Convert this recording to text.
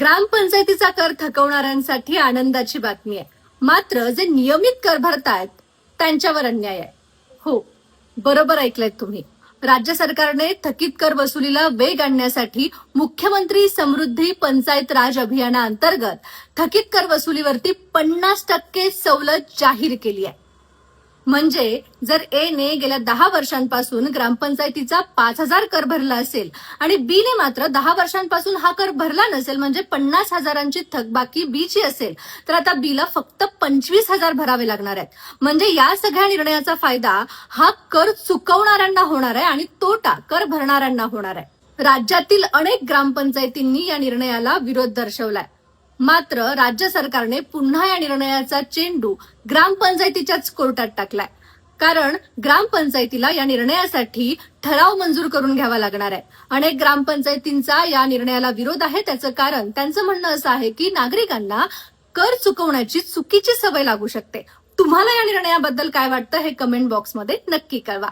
ग्रामपंचायतीचा कर थकवणाऱ्यांसाठी आनंदाची बातमी आहे. मात्र जे नियमित कर भरतायत त्यांच्यावर अन्याय आहे. हो बरोबर ऐकलंय तुम्ही. राज्य सरकारने थकीत कर वसुलीला वेग आणण्यासाठी मुख्यमंत्री समृद्धी पंचायत राज अभियानाअंतर्गत थकीत कर वसुलीवरती पन्नास टक्के सवलत जाहीर केली आहे. म्हणजे जर ए ने गेल्या दहा वर्षांपासून ग्रामपंचायतीचा पाच हजार कर भरला असेल आणि बी ने मात्र दहा वर्षांपासून हा कर भरला नसेल म्हणजे पन्नास हजारांची थकबाकी बी ची असेल तर आता बीला फक्त पंचवीस हजार भरावे लागणार आहेत. म्हणजे या सगळ्या निर्णयाचा फायदा हा कर चुकवणाऱ्यांना होणार आहे आणि तोटा कर भरणाऱ्यांना होणार आहे. राज्यातील अनेक ग्रामपंचायतींनी या निर्णयाला विरोध दर्शवलाय. मात्र राज्य सरकारने पुन्हा या निर्णयाचा चेंडू ग्रामपंचायतीच्याच कोर्टात टाकलाय. कारण ग्रामपंचायतीला या निर्णयासाठी ठराव मंजूर करून घ्यावा लागणार आहे. अनेक ग्रामपंचायतींचा या निर्णयाला विरोध आहे त्याचं कारण त्यांचं म्हणणं असं आहे की नागरिकांना कर चुकवण्याची चुकीची सवय लागू शकते. तुम्हाला या निर्णयाबद्दल काय वाटतं हे कमेंट बॉक्समध्ये नक्की कळवा.